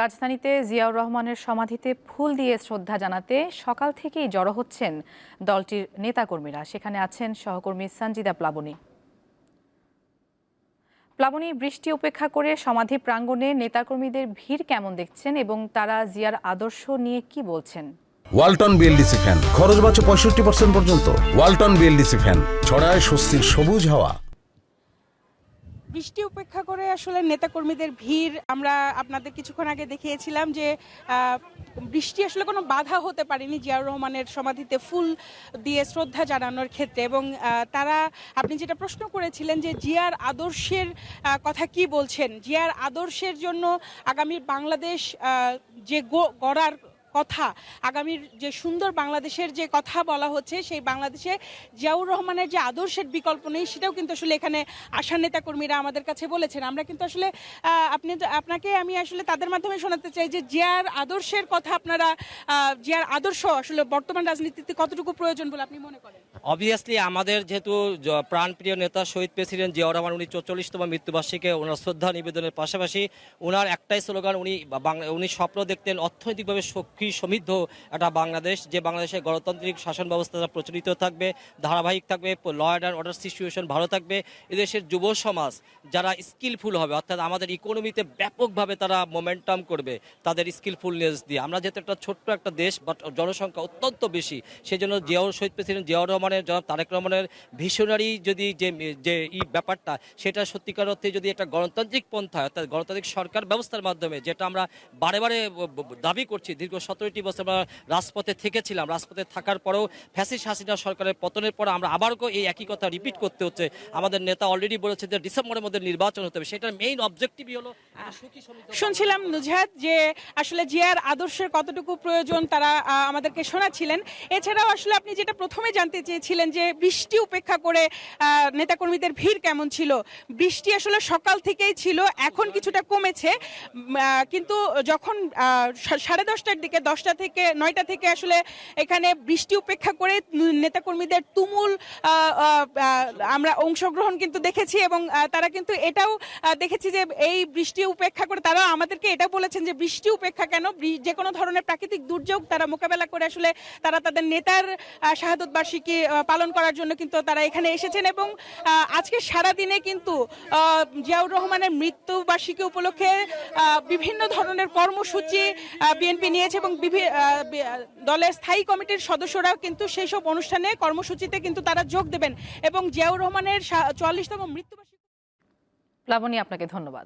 রাজধানীতে জিয়াউর রহমানের সমাধিতে ফুল দিয়ে শ্রদ্ধা জানাতে সকাল থেকেই জড়ো হচ্ছেন দলটির নেতাকর্মীরা। সেখানে আছেন সহকর্মী সঞ্জিদা প্লাবনী। প্লাবনী, বৃষ্টি উপেক্ষা করে সমাধি প্রাঙ্গণে নেতাকর্মীদের ভিড় কেমন দেখছেন এবং তারা জিয়ার আদর্শ নিয়ে কি বলছেন? Walton BLDC fan. খরচ বাঁচে পঁয়ষট্টি পার্সেন্ট পর্যন্ত। Walton BLDC fan. ছড়ায় স্বস্তির সবুজ হাওয়া। বৃষ্টি উপেক্ষা করে আসলে নেতাকর্মীদের ভিড়, আমরা আপনাদের কিছুক্ষণ আগে দেখিয়েছিলাম যে বৃষ্টি আসলে কোনো বাধা হতে পারেনি জিয়াউর রহমানের সমাধিতে ফুল দিয়ে শ্রদ্ধা জানানোর ক্ষেত্রে এবং তারা, আপনি যেটা প্রশ্ন করেছিলেন যে জিয়ার আদর্শের কথা কি বলছেন? জিয়ার আদর্শের জন্য আগামী বাংলাদেশ যে গড়ার কথা, আগামীর যে সুন্দর বাংলাদেশের যে কথা বলা হচ্ছে, সেই বাংলাদেশে জিয়াউর রহমানের যে আদর্শের বিকল্প নেই, সেটাও কিন্তু আসলে এখানে আশা নেতা কর্মীরা আমাদের কাছে বলেছেন। আমরা কিন্তু আসলে আপনি আপনাকে আমি আসলে তাদের মাধ্যমে শোনাতে চাই যে জিয়ার আদর্শের কথা আপনারা জিয়ার আদর্শ আসলে বর্তমান রাজনীতিতে কতটুকু প্রয়োজন বলে আপনি মনে করেন? অবভিয়াসলি আমাদের যেহেতু প্রাণপ্রিয় নেতা শহীদ প্রেসিডেন্ট জিয়াউর রহমান, উনি চল্লিশতম মৃত্যুবার্ষিকীকে ওনার শ্রদ্ধা নিবেদনের পাশাপাশি ওনার একটাই স্লোগান, উনি উনি স্বপ্ন দেখতেন অর্থনৈতিকভাবে সক্ষী সমৃদ্ধ একটা বাংলাদেশ, যে বাংলাদেশে গণতান্ত্রিক শাসন ব্যবস্থা প্রচলিত থাকবে, ধারাবাহিক থাকবে ল অ্যান্ড অর্ডার সিচুয়েশন ভালো থাকবে। এদেশের যুব সমাজ যারা স্কিলফুল হবে, অর্থাৎ আমাদের ইকোনমিতে ব্যাপকভাবে তারা মোমেন্টাম করবে, তাদের স্কিলফুলনেস দিয়ে। আমরা যেহেতু একটা ছোট্ট একটা দেশ বাট জনসংখ্যা অত্যন্ত বেশি সেই জন্য জিয়াউর শহীদ প্রেসিডেন্ট জিয়াউর রহমানের, জনাব তারেক রহমানের ভিশনারি যদি যে যে এই ব্যাপারটা, সেটা সত্যিকার অর্থে যদি একটা গণতান্ত্রিক পন্থা, অর্থাৎ গণতান্ত্রিক সরকার ব্যবস্থার মাধ্যমে, যেটা আমরা বারে বারে দাবি করছি, দীর্ঘ সতেরোটি বছর আমরা রাজপথে থেকেছিলাম। রাজপথে থাকার পরেও ফ্যাসিস হাসিনা সরকারের পতনের পর আমরা আবারও এই একই কথা রিপিট করতে হচ্ছে। আমাদের নেতা অলরেডি বলেছে যে ডিসেম্বরের মধ্যে নির্বাচন হতে হবে। সেটার মেইন অবজেক্টিভই হলো শুনছিলাম নুজহাত যে আসলে জিয়ার আদর্শের কতটুকু প্রয়োজন তারা আমাদেরকে শোনাচ্ছিলেন। এছাড়াও আসলে আপনি যেটা প্রথমে জানতে চেয়েছিলেন যে বৃষ্টি উপেক্ষা করে নেতাকর্মীদের ভিড় কেমন ছিল? বৃষ্টি আসলে সকাল থেকেই ছিল, এখন কিছুটা কমেছে। কিন্তু যখন সাড়ে দশটার দিকে দশটা থেকে, নয়টা থেকে আসলে এখানে বৃষ্টি উপেক্ষা করে নেতাকর্মীদের তুমুল আমরা অংশগ্রহণ কিন্তু দেখেছি এবং তারা কিন্তু এটাও দেখেছি যে এই বৃষ্টি উপেক্ষা করে তারা আমাদেরকে এটা বলেছেন যে বৃষ্টি উপেক্ষা কেন? যে কোনো ধরনের প্রাকৃতিক দুর্যোগ তারা মোকাবেলা করে আসলে তারা তাদের নেতার শাহাদত বার্ষিকী পালন করার জন্য কিন্তু তারা এখানে এসেছেন এবং আজকে সারা দিনে কিন্তু জিয়াউর রহমানের মৃত্যু বার্ষিকী উপলক্ষে বিভিন্ন ধরনের কর্মসূচি বিএনপি নিয়েছে এবং দলের স্থায়ী কমিটির সদস্যরাও কিন্তু সেই সব অনুষ্ঠানে কর্মসূচিতে কিন্তু তারা যোগ দেবেন। এবং জিয়াউর রহমানের চুয়াল্লিশতম মৃত্যুবার্ষিকী প্লাবনী, আপনাকে ধন্যবাদ।